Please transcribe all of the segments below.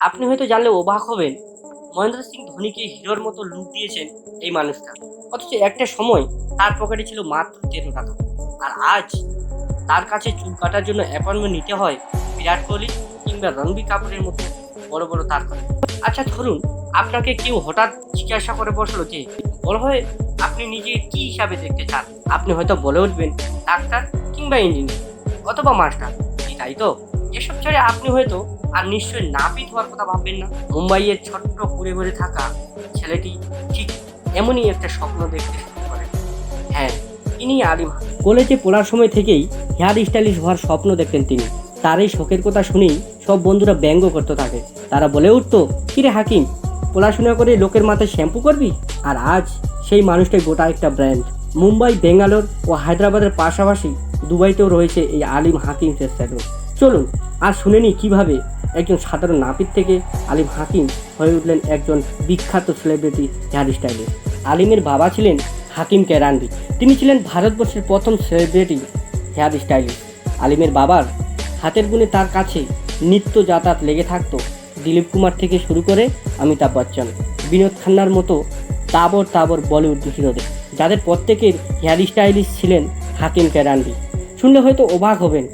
আপনি হয়তো জানলে অবাক হবেন, মহেন্দ্র সিং ধোনিকে হিরোর মতো লুক দিয়েছেন এই মানুষটা। অথচ একটা সময় তার পকেটে ছিল মাত্র তেরো টাকা। আর আজ তার কাছে চুল কাটার জন্য অ্যাপয়েন্টমেন্ট নিতে হয় বিরাট কোহলি কিংবা রণবীর কাপুরের মতো বড় বড় তারকা। আচ্ছা ধরুন আপনাকে কেউ হঠাৎ জিজ্ঞাসা করে বসল যে, বড় হয়ে আপনি নিজে কি হিসাবে দেখতে চান? আপনি হয়তো বলে উঠবেন, ডাক্তার কিংবা ইঞ্জিনিয়ার অথবা মাস্টার তাই তো? এসব ছেড়ে আপনি হয়তো আর নিশ্চয়ই নাপিত হওয়ার কথা ভাববেন না। মুম্বাইয়ের ছোট্ট ঘুরে ঘুরে থাকা ছেলেটি ঠিক এমনই একটা স্বপ্ন দেখতে শুরু হ্যাঁ ইনি আলিম কলেজে পড়ার সময় থেকেই হেয়ার স্টাইলিশ হওয়ার স্বপ্ন দেখতেন তিনি। তার এই শখের কথা শুনেই সব বন্ধুরা ব্যঙ্গ করতে থাকে। তারা বলে উঠতো, কিরে হাকিম, পড়াশোনা করে লোকের মাথায় শ্যাম্পু করবি? আর আজ সেই মানুষটাই গোটা একটা ব্র্যান্ড। মুম্বাই বেঙ্গালোর ও হায়দ্রাবাদের পাশাপাশি দুবাইতেও রয়েছে এই আলিম হাকিম স্যালুন চলুন, আর শুনে নিই কীভাবে একজন সাধারণ নাপিত থেকে আলিম হাকিম হয়ে উঠলেন একজন বিখ্যাত সেলিব্রিটি হেয়ার স্টাইলিস্ট আলিমের বাবা ছিলেন হাকিম কেরানবি তিনি ছিলেন ভারতবর্ষের প্রথম সেলিব্রিটি হেয়ার স্টাইলিস্ট আলিমের বাবার হাতের গুণে তার কাছে নিত্য যাতায়াত লেগে থাকতো। দিলীপ কুমার থেকে শুরু করে অমিতাভ বচ্চন, বিনোদ খান্নার মতো তাবর তাবর বলিউড হিরোদের, যাদের প্রত্যেকের হেয়ার স্টাইলিস্ট ছিলেন হাকিম কেরানবি শুনলে হয়তো অবাক হবেন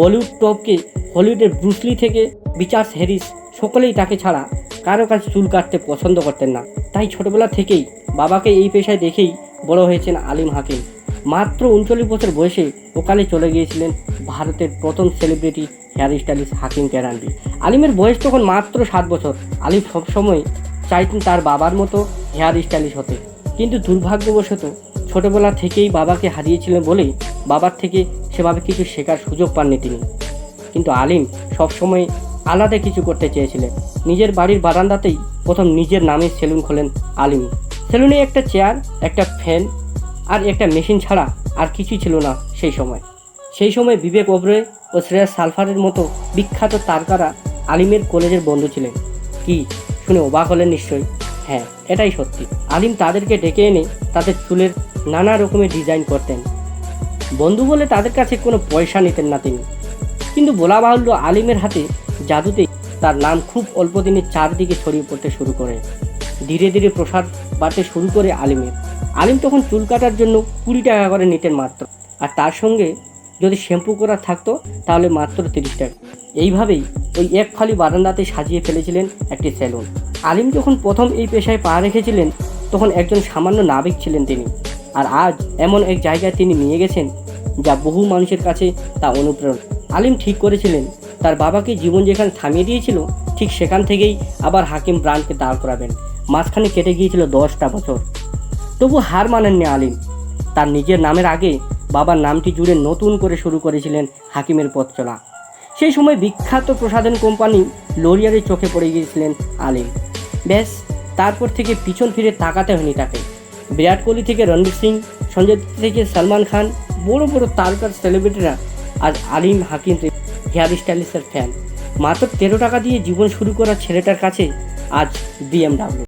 বলিউড টপকে হলিউডের ব্রুসলি থেকে বিচার্স হ্যারিস সকলেই তাকে ছাড়া কারও কাছে চুল কাটতে পছন্দ করতেন না। তাই ছোটবেলা থেকেই বাবাকে এই পেশায় দেখেই বড় হয়েছেন আলিম হাকিম। মাত্র উনচল্লিশ বছর বয়সে ওকালে চলে গিয়েছিলেন ভারতের প্রথম celebrity hair stylist Hakim Kairanvi আলিমের বয়স তখন মাত্র সাত বছর। আলিম সবসময় চাইতেন তার বাবার মতো হেয়ার স্টাইলিশ হতে। কিন্তু দুর্ভাগ্যবশত ছোটবেলা থেকেই বাবাকে হারিয়েছিলেন বলেই বাবার থেকে সেভাবে কিছু শেখার সুযোগ পাননি তিনি। কিন্তু আলিম সবসময় আলাদা কিছু করতে চেয়েছিলেন। নিজের বাড়ির বারান্দাতেই প্রথম নিজের নামে সেলুন খোলেন আলিম। সেলুনে একটা চেয়ার, একটা ফ্যান আর একটা মেশিন ছাড়া আর কিছুই ছিল না সেই সময়। সেই সময় বিবেক ওবরে ও শ্রেয়া সালফারের মতো বিখ্যাত তারকারা আলিমের কলেজের বন্ধু ছিলেন। কি, শুনে অবাক হলেন নিশ্চয়ই। হ্যাঁ এটাই সত্যি। আলিম তাদেরকে ডেকে এনে তাদের চুলের নানা রকমের ডিজাইন করতেন। বন্ধু বলে তাদের কাছে কোনো পয়সা নিতেন না তিনি। কিন্তু বলা বাহুল্য আলিমের হাতে জাদুতে তার নাম খুব অল্প দিনে চারদিকে ছড়িয়ে পড়তে শুরু করে। ধীরে ধীরে প্রসাদ বাড়তে শুরু করে আলিমের। আলিম তখন চুল কাটার জন্য কুড়ি টাকা করে নিতেন মাত্র। আর তার সঙ্গে যদি শ্যাম্পু করা থাকতো, তাহলে মাত্র তিরিশ টাকা। এইভাবেই ওই এক ফালি বারান্দাতে সাজিয়ে ফেলেছিলেন একটি সেলুন আলিম যখন প্রথম এই পেশায় পা রেখেছিলেন, তখন একজন সামান্য নাবিক ছিলেন তিনি। আর আজ এমন এক জায়গায় তিনি নিয়ে গেছেন, যা বহু মানুষের কাছে তা অনুপ্রেরণা। আলিম ঠিক করেছিলেন, তার বাবাকে জীবন যেখানে থামিয়ে দিয়েছিল, ঠিক সেখান থেকেই আবার হাকিম ব্রান্ডকে দাঁড় করাবেন। মাঝখানে কেটে গিয়েছিল দশটা বছর। তবু হার মানেননি আলিম। তার নিজের নামের আগে বাবার নামটি জুড়ে নতুন করে শুরু করেছিলেন হাকিমের পথ চলা। সেই সময় বিখ্যাত প্রসাধন কোম্পানি লোরিয়ারের চোখে পড়ে গিয়েছিলেন আলিম ব্যাস, তারপর থেকে পিছন ফিরে তাকাতে হয়নি তাকে। বিরাট কোহলি থেকে রণবীর সিং, সঞ্জয় থেকে সলমান খান, বড় বড় তারকার সেলিব্রিটিরা আজ আলিম হাকিম হেয়ার স্টাইলিস্টের ফ্যান মাত্র তেরো টাকা দিয়ে জীবন শুরু করা ছেলেটার কাছে আজ বিএমডাব্লিউ